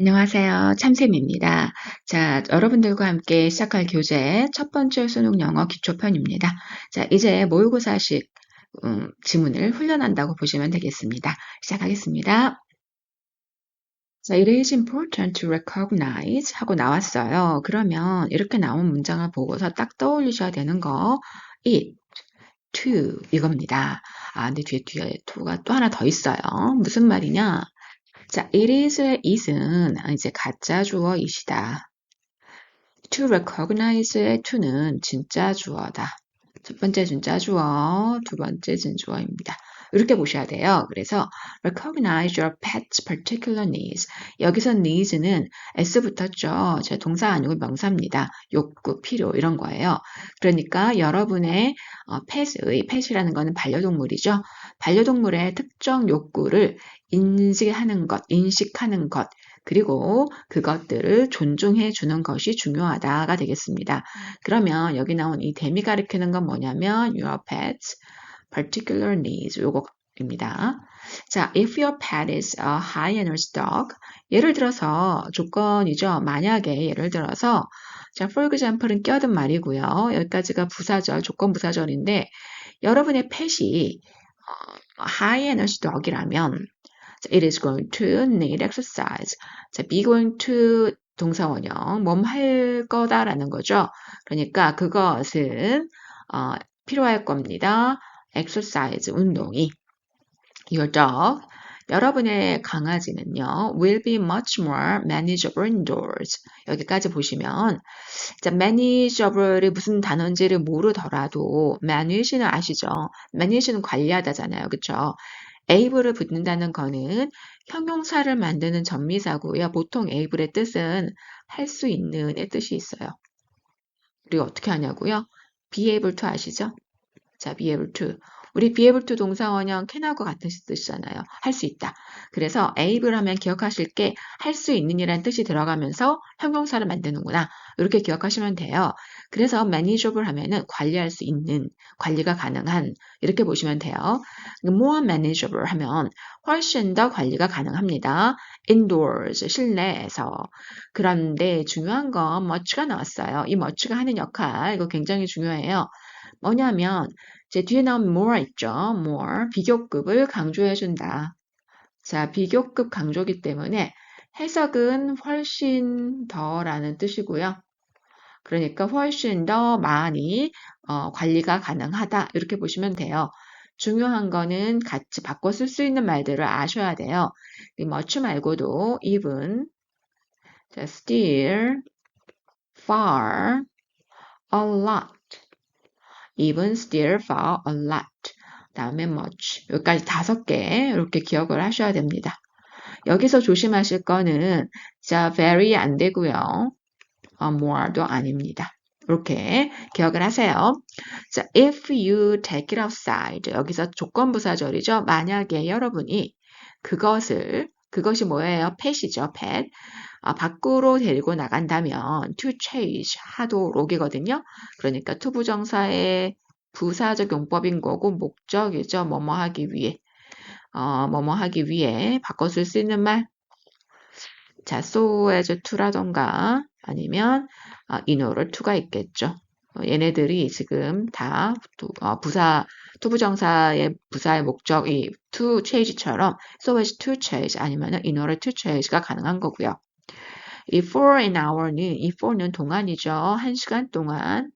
안녕하세요. 참쌤입니다. 자, 여러분들과 함께 시작할 교재 첫 번째 수능 영어 기초편입니다. 자, 이제 모의고사식 음, 지문을 훈련한다고 보시면 되겠습니다. 시작하겠습니다. 자, it is important to recognize 하고 나왔어요. 그러면 이렇게 나온 문장을 보고서 딱 떠올리셔야 되는 거 it, to 이겁니다. 아, 근데 뒤에 뒤에 to가 또 하나 더 있어요. 무슨 말이냐? 자, it is의 is은 이제 가짜 주어이시다. to recognize의 to는 진짜 주어다. 첫 번째 진짜 주어, 두 번째 진주어입니다. 이렇게 보셔야 돼요. 그래서 recognize your pet's particular needs. 여기서 needs는 s 붙었죠. 제 동사 아니고 명사입니다. 욕구, 필요 이런 거예요. 그러니까 여러분의 어, pet의 pet이라는 거는 반려동물이죠. 반려동물의 특정 욕구를 인지하는 것, 인식하는 것, 그리고 그것들을 존중해 주는 것이 중요하다가 되겠습니다. 그러면 여기 나온 이 댐이 가리키는 건 뭐냐면 your pet's particular needs 요거 입니다. 자, if your pet is a high energy dog 예를 들어서 조건이죠. 만약에 예를 들어서 자, for example은 껴든 말이고요. 여기까지가 부사절, 조건 부사절인데 여러분의 펫이 어, high energy dog이라면 it is going to need exercise. 자, be going to 동사 원형, 몸 할 거다라는 거죠. 그러니까 그것은 어, 필요할 겁니다. exercise, 운동이. Your dog, 여러분의 강아지는요, will be much more manageable indoors. 여기까지 보시면, 자, manageable이 무슨 단어인지를 모르더라도, manage는 아시죠? manage는 관리하다잖아요. 그쵸? able을 붙는다는 거는 형용사를 만드는 전미사고요. 보통 able의 뜻은 할 수 있는의 뜻이 있어요. 우리가 어떻게 하냐고요? be able to 아시죠? 자, be able to. 우리 to 동사원형 can하고 같은 뜻이잖아요. 할 수 있다. 그래서 able 하면 기억하실 게 할 수 있는이라는 뜻이 들어가면서 형용사를 만드는구나. 이렇게 기억하시면 돼요. 그래서 manageable 하면은 관리할 수 있는, 관리가 가능한 이렇게 보시면 돼요. more manageable 하면 훨씬 더 관리가 가능합니다. indoors 실내에서. 그런데 중요한 건 much가 나왔어요. 이 much가 하는 역할 이거 굉장히 중요해요. 뭐냐면 제 뒤에 나온 more 있죠. more 비교급을 강조해 준다. 자, 비교급 강조기 때문에 해석은 훨씬 더라는 뜻이고요. 그러니까 훨씬 더 많이 어, 관리가 가능하다 이렇게 보시면 돼요. 중요한 거는 같이 바꿔 쓸 수 있는 말들을 아셔야 돼요. much 말고도 even, still, far, a lot, even, still, far, a lot. 다음에 much. 여기까지 다섯 개 이렇게 기억을 하셔야 됩니다. 여기서 조심하실 거는 자, very 안 되고요. 어, more도 아닙니다. 이렇게 기억을 하세요. 자, if you take it outside. 여기서 조건부사절이죠. 만약에 여러분이 그것을 그것이 뭐예요? pet이죠. pet. 아, 밖으로 데리고 나간다면 to chase 하도록이거든요. 그러니까 투부정사의 부사적 용법인 거고 목적이죠. 뭐뭐 하기 위해. 어, 뭐뭐 하기 위해 바꿔 쓸 수 있는 말. 자, so as to라던가 아니면 어, 인어럴 to가 있겠죠. 어, 얘네들이 지금 다 어, 부사 투부정사의 부사의 목적이 to chase처럼 so as to chase 아니면 in order to chase가 가능한 거고요. 이 for an hour는 이 for는 동안이죠. 한 시간 동안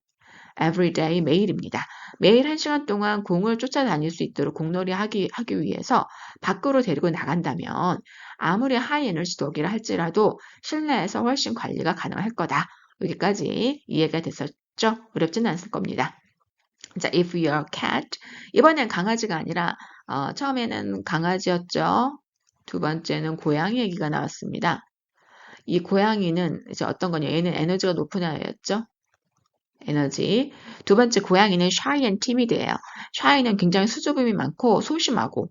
every day 매일입니다. 매일 한 시간 동안 공을 쫓아다닐 수 있도록 공놀이 하기, 하기 위해서 밖으로 데리고 나간다면 아무리 하이 에너지 독이라 할지라도 실내에서 훨씬 관리가 가능할 거다. 여기까지 이해가 됐었 죠? 어렵지는 않을 겁니다. 자, if your cat 이번엔 강아지가 아니라 어, 처음에는 강아지였죠. 두 번째는 고양이 얘기가 나왔습니다. 이 고양이는 이제 어떤 거냐? 얘는 에너지가 높은 아이였죠. 에너지. 두 번째 고양이는 shy and timid예요. shy는 굉장히 수줍음이 많고 소심하고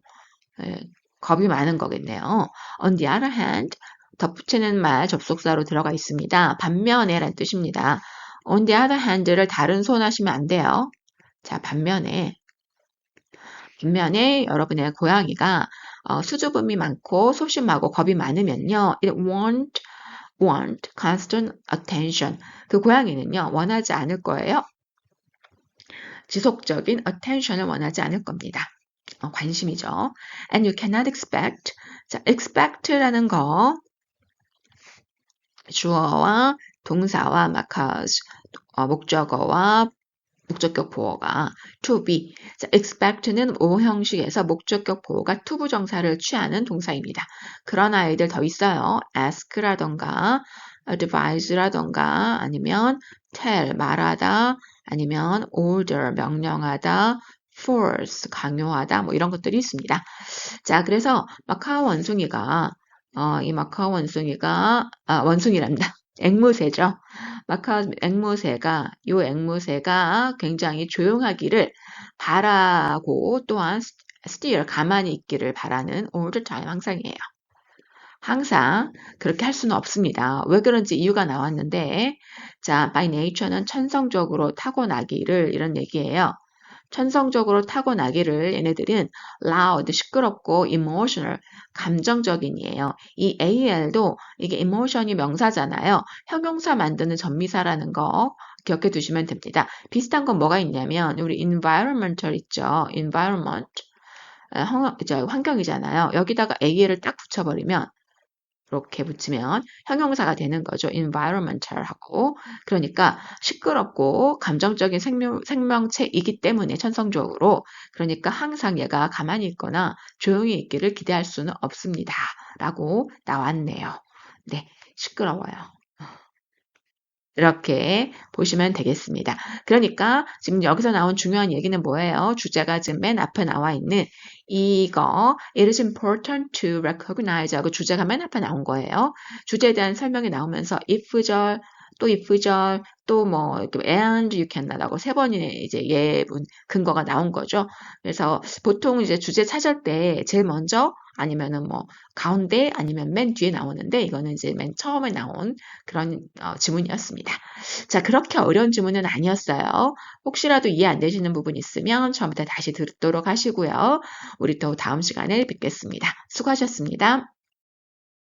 예, 겁이 많은 거겠네요. On the other hand, 덧붙이는 말 접속사로 들어가 있습니다. 반면에 란 뜻입니다. On the other hand를 다른 손 하시면 안 돼요. 자, 반면에 반면에 여러분의 고양이가 어, 수줍음이 많고 소심하고 겁이 많으면요. it won't want constant attention. 그 고양이는요. 원하지 않을 거예요. 지속적인 attention을 원하지 않을 겁니다. 어, 관심이죠. And you cannot expect. 자, expect라는 거 주어와 동사와 because 어, 목적어와 목적격 보어가 to be. 자, expect는 O 형식에서 목적격 보어가 to 부정사를 취하는 동사입니다. 그런 아이들 더 있어요. ask라던가 advise라던가 아니면 tell 말하다 아니면 order 명령하다 force 강요하다 뭐 이런 것들이 있습니다. 자, 그래서 마카오 원숭이가 어, 이 마카오 원숭이가 아, 원숭이랍니다. 앵무새죠. 마카오 앵무새가 요 앵무새가 굉장히 조용하기를 바라고 또한 still 가만히 있기를 바라는 all the 항상이에요. 항상 그렇게 할 수는 없습니다. 왜 그런지 이유가 나왔는데 자, by nature는 천성적으로 타고나기를 이런 얘기예요. 천성적으로 타고나기를 얘네들은 loud, 시끄럽고 emotional, 감정적인이에요. 이 AL도 이게 emotion이 명사잖아요. 형용사 만드는 전미사라는 거 기억해 두시면 됩니다. 비슷한 건 뭐가 있냐면 우리 environmental 있죠. environment. 환경이잖아요. 여기다가 AL을 딱 붙여버리면 이렇게 붙이면 형용사가 되는 거죠. environmental하고. 그러니까 시끄럽고 감정적인 생명, 생명체이기 때문에 천성적으로 그러니까 항상 얘가 가만히 있거나 조용히 있기를 기대할 수는 없습니다. 라고 나왔네요. 네, 시끄러워요. 이렇게 보시면 되겠습니다. 그러니까 지금 여기서 나온 중요한 얘기는 뭐예요? 주제가 지금 맨 앞에 나와 있는 이거 It is important to recognize 하고 주제가 맨 앞에 나온 거예요. 주제에 대한 설명이 나오면서 if절, 또 if절, 또뭐 and you cannot하고 세 번의 이제 예문 근거가 나온 거죠. 그래서 보통 이제 주제 찾을 때 제일 먼저 아니면은 뭐 가운데 아니면 맨 뒤에 나오는데 이거는 이제 맨 처음에 나온 그런 어, 지문이었습니다. 자 그렇게 어려운 지문은 아니었어요. 혹시라도 이해 안 되시는 부분 있으면 처음부터 다시 듣도록 하시고요. 우리 또 다음 시간에 뵙겠습니다. 수고하셨습니다.